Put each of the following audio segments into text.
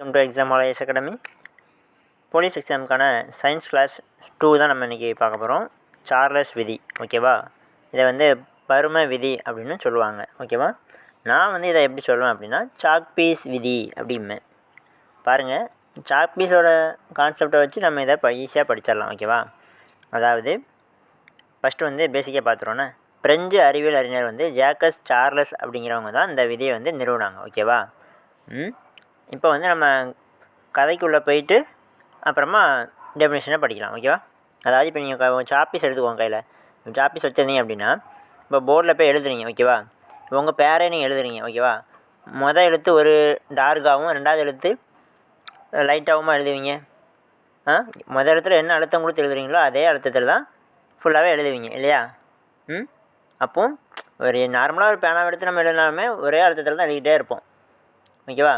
Welcome to exam ஆலயஸ் academy police எக்ஸாமுக்கான science class two தான் நம்ம இன்றைக்கி பார்க்க போகிறோம் சார்லஸ் விதி ஓகேவா இதை வந்து பரும விதி அப்படின்னு சொல்லுவாங்க ஓகேவா நான் வந்து இதை எப்படி சொல்லுவேன் அப்படின்னா சாக் பீஸ் விதி அப்படிம்பேன் பாருங்கள் சாக் பீஸோட கான்செப்டை வச்சு நம்ம இதை ப ஈஸியாக படிச்சிடலாம் ஓகேவா அதாவது ஃபஸ்ட்டு வந்து பேசிக்காக பார்த்துருவோன்னே பிரெஞ்சு அறிவியல் அறிஞர் வந்து ஜேக்கஸ் சார்லஸ் அப்படிங்கிறவங்க தான் இந்த விதியை வந்து நிறுவனாங்க ஓகேவா ம்? இப்போ வந்து நம்ம கதைக்குள்ளே போயிட்டு அப்புறமா டெஃபினேஷனை படிக்கலாம் ஓகேவா அதாவது இப்போ நீங்கள் சாப்பீஸ் எடுத்துக்கோங்க கையில். சாப்பீஸ் வச்சுருந்தீங்க அப்படின்னா இப்போ போர்டில் போய் எழுதுறீங்க ஓகேவா இப்போ உங்கள் பேரே நீங்கள் எழுதுறீங்க ஓகேவா மொதல் எழுத்து ஒரு டார்க்காகவும் ரெண்டாவது எழுத்து லைட்டாகவும் எழுதுவீங்க? ஆ? மொதல் எழுத்துல என்ன அழுத்தம் கொடுத்து எழுதுறீங்களோ அதே அழுத்தத்தில் தான் ஃபுல்லாகவே எழுதுவீங்க இல்லையா? ம்? அப்போ ஒரு நார்மலாக ஒரு பேனாவை எடுத்து நம்ம எழுதினாலுமே ஒரே அழுத்தத்தில் தான் எழுதிக்கிட்டே இருப்போம் ஓகேவா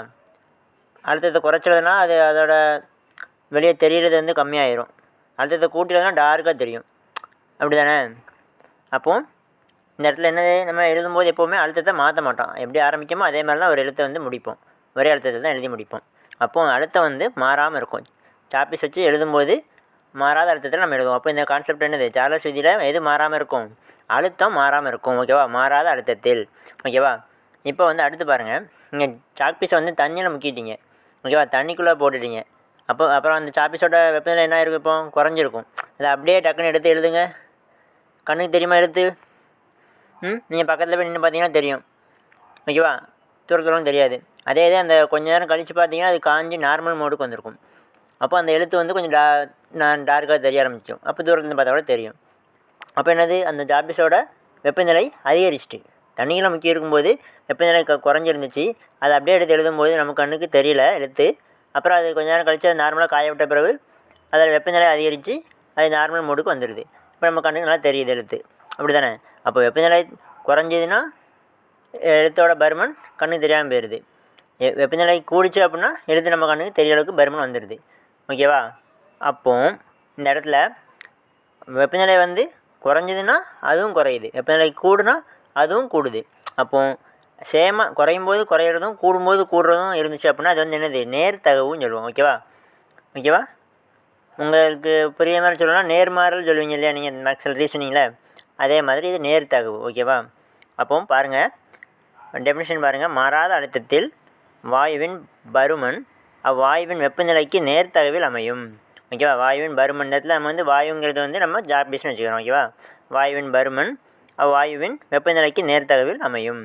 அழுத்தத்தை குறைச்சதுன்னா அது அதோட வெளியே தெரிகிறது வந்து கம்மியாயிரும். அழுத்தத்தை கூட்டிடுதுன்னா டார்க்காக தெரியும். அப்படி தானே அப்போது இந்த இடத்துல என்னது நம்ம எழுதும்போது எப்போவுமே அழுத்தத்தை மாற்ற மாட்டோம். எப்படி ஆரம்பிக்குமோ அதே மாதிரி தான் ஒரு எழுத்தை வந்து முடிப்போம். ஒரே அழுத்தத்தில் தான் எழுதி முடிப்போம். அப்போது அழுத்தம் வந்து மாறாமல் இருக்கும். சாப்பிஸ் வச்சு எழுதும்போது மாறாத அழுத்தத்தில் நம்ம எழுதுவோம். அப்போ இந்த கான்செப்ட் என்னது? சார்லஸ் விதியில் எது மாறாமல் இருக்கும்? அழுத்தம் மாறாமல் இருக்கும். ஓகேவா மாறாத அழுத்தத்தில். ஓகேவா இப்போ வந்து அடுத்து பாருங்கள் நீங்கள் சாக்பீஸை வந்து தண்ணியில் முக்கிட்டீங்க. ஓகேவா? தண்ணிக்குள்ளே போட்டுட்டீங்க. அப்போ அப்புறம் அந்த சாப்பீஸோட வெப்பநிலை என்ன இருக்கும் இப்போ? குறைஞ்சிருக்கும். அதை அப்படியே டக்குன்னு எடுத்து எழுதுங்க. கண்ணுக்கு தெரியுமா எடுத்து ம்? நீங்கள் பக்கத்தில் போய் நின்று பார்த்தீங்கன்னா தெரியும். ஓகேவா? தூரத்துலாம் தெரியாது. அதே இதே அந்த கொஞ்ச நேரம் கழித்து பார்த்தீங்கன்னா அது காஞ்சி நார்மல் மோடுக்கு வந்திருக்கும். அப்போ அந்த எழுத்து வந்து கொஞ்சம் டா நான் டார்க்காக தெரிய ஆரம்பிக்கும் அப்போ தூரத்துலேருந்து பார்த்தா கூட தெரியும். அப்போ என்னது? அந்த ஜாபிஸோட வெப்பநிலை அதிகரிச்சிட்டு. தண்ணியில் முக்கியம் இருக்கும்போது வெப்பநிலை க குறைஞ்சிருந்துச்சு. அதை அப்படியே எடுத்து எழுதும்போது நம்ம கண்ணுக்கு தெரியல எழுத்து. அப்புறம் அது கொஞ்ச நேரம் கழித்து அது நார்மலாக காய விட்ட பிறகு அதில் வெப்பநிலை அதிகரித்து அது நார்மல் மூடுக்கு வந்துடுது இப்போ நம்ம கண்ணுக்கு நல்லா தெரியுது எழுத்து. அப்படி தானே அப்போ வெப்பநிலை குறைஞ்சதுன்னா எழுத்தோட பருமன் கண்ணுக்கு தெரியாமல் போயிடுது வெப்பநிலை கூடிச்சு அப்படின்னா எழுத்து நம்ம கண்ணுக்கு தெரிய அளவுக்கு பருமன் வந்துடுது ஓகேவா அப்போ இந்த இடத்துல வெப்பநிலை வந்து குறைஞ்சதுன்னா அதுவும் குறையுது. வெப்பநிலை கூடுனா அதுவும் கூடுது. அப்போது சேமாக குறையும் போது குறையிறதும் கூடும்போது கூடுறதும் இருந்துச்சு அப்படின்னா அது வந்து என்னது? நேர்த்தகவுன்னு சொல்லுவோம். ஓகேவா ஓகேவா உங்களுக்கு புரிய மாதிரி சொல்லணும்னா நேர்மாறல் சொல்லுவீங்க இல்லையா? நீங்கள் மேக்ஸில் ரீசனிங்கில் அதே மாதிரி இது நேர்த்தகவு ஓகேவா அப்போ பாருங்கள் டெஃபினேஷன் பாருங்கள் மாறாத அழுத்தத்தில் வாயுவின் பருமன் அவ்வாயுவின் வெப்பநிலைக்கு நேர்த்தகவில் அமையும். ஓகேவா வாயுவின் பருமன். இடத்துல நம்ம வந்து வாயுங்கிறது வந்து நம்ம ஜாப்பீஸ்னு வச்சுக்கிறோம். ஓகேவா வாயுவின் பருமன் அவ்வாயுவின் வெப்பநிலைக்கு நேர்த்தகவில் அமையும்.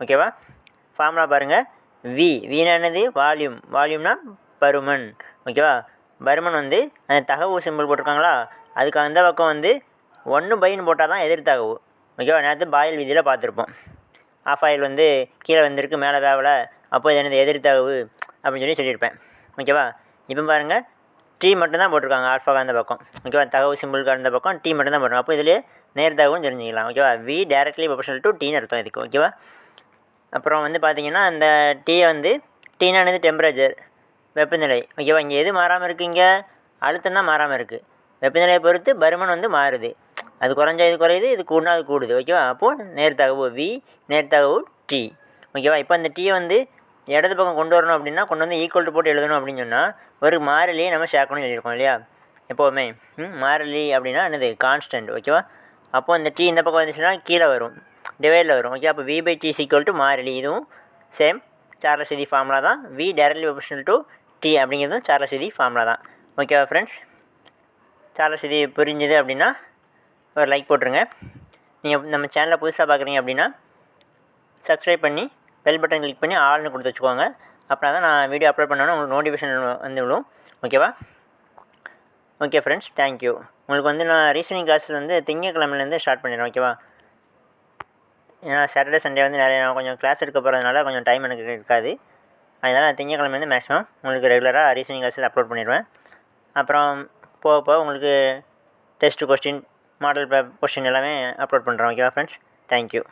ஓகேவா? ஃபார்முலா பாருங்கள் வி வீணானது வால்யூம் வால்யூம்னா பருமன். ஓகேவா? பருமன் வந்து அந்த தகவு சிம்பிள் போட்டிருக்காங்களா? அதுக்கு அந்த பக்கம் வந்து ஒன்று பைன்னு போட்டால் தான் எதிர்த்தகவு ஓகேவா? நேரத்து பாயில் விதியில் பார்த்துருப்போம். ஆஃப் ஆயில் வந்து கீழே வந்திருக்கு மேலே வேவலை. அப்போ இது என்னது? எதிர்த்தகவு அப்படின்னு சொல்லி சொல்லியிருப்பேன். ஓகேவா? இப்போ பாருங்கள் டீ மட்டும்தான் போட்டிருக்காங்க. ஆல்ஃபாக அந்த பக்கம். ஓகேவா தகவு சிம்பிளுக்கு இருந்த பக்கம் டீ மட்டும்தான் போட்டிருக்காங்க. அப்போ இதில் நேர்தகவும் தெரிஞ்சுக்கலாம். ஓகேவா வி? டேரக்ட்லி ப்ரொபஷனல் டு டீன்னு அர்த்தம் இதுக்கு. ஓகேவா அப்புறம் வந்து பார்த்திங்கன்னா அந்த டீயை வந்து டீனானது டெம்பரேச்சர் வெப்பநிலை. ஓகேவா இங்கே எது மாறாமல் இருக்குங்க அழுத்தம் தான் மாறாமல் இருக்குது வெப்பநிலையை பொறுத்து பருமன் வந்து மாறுது. அது குறைஞ்சா இது குறையுது இது கூடனா அது கூடுது. ஓகேவா அப்போது நேர்த்தகவு வி நேர்த்தகவு டி ஓகேவா இப்போ அந்த டீயை வந்து இடது பக்கம் கொண்டு வரணும் அப்படின்னா கொண்டு வந்து ஈக்குவல் போட்டு எழுதணும் அப்படின்னு சொன்னால் ஒரு மாறிலியை நம்ம சேர்க்கணும்னு சொல்லியிருக்கோம் இல்லையா? எப்போவுமே. மாறிலி அப்படின்னா என்னது? கான்ஸ்டன்ட் ஓகேவா அப்போது அந்த டி இந்த பக்கம் வந்துச்சுன்னா கீழே வரும். டிவைடில் வரும். ஓகே அப்போ V by T equal to மாறிலி. இதுவும் சேம் சார்லஸ் விதி ஃபார்முலா தான். V directly proportional to T அப்படிங்கிறதும் சார்லஸ் விதி ஃபார்முலா தான். ஓகேவா ஃப்ரெண்ட்ஸ் சார்லஸ் விதி புரிஞ்சுது அப்படின்னா ஒரு லைக் போட்டுருங்க. நீங்கள் நம்ம சேனலை புதுசாக பார்க்குறீங்க அப்படின்னா சப்ஸ்கிரைப் பண்ணி பெல் பட்டன் கிளிக் பண்ணி ஆள்னு கொடுத்து வச்சுக்கோங்க. அப்படின்னா தான் நான் வீடியோ அப்லோட் பண்ணோன்னா உங்களுக்கு நோட்டிஃபிகேஷன் வந்து விடும். ஓகேவா ஓகே ஃப்ரெண்ட்ஸ் தேங்க்யூ உங்களுக்கு வந்து நான் ரீசனிங் கிளாஸ் வந்து திங்கக்கிழமையிலேருந்து ஸ்டார்ட் பண்ணிடுறேன் ஓகேவா ஏன்னா சாட்டர்டே சண்டே வந்து நிறைய நான் கொஞ்சம் கிளாஸ் எடுக்க போகிறதுனால கொஞ்சம் டைம் எனக்கு இருக்காது. அதனால் நான் திங்கக்கிழமைலேருந்து மேக்ஸிமம் உங்களுக்கு ரெகுலராக ரீசனிங் கிளாஸில் அப்லோட் பண்ணிடுவேன். அப்புறம் போக போக உங்களுக்கு டெஸ்ட்டு கொஸ்டின் மாடல் கொஸ்டின் எல்லாமே அப்லோட் பண்ணுறேன் ஓகேவா ஃப்ரெண்ட்ஸ் தேங்க்யூ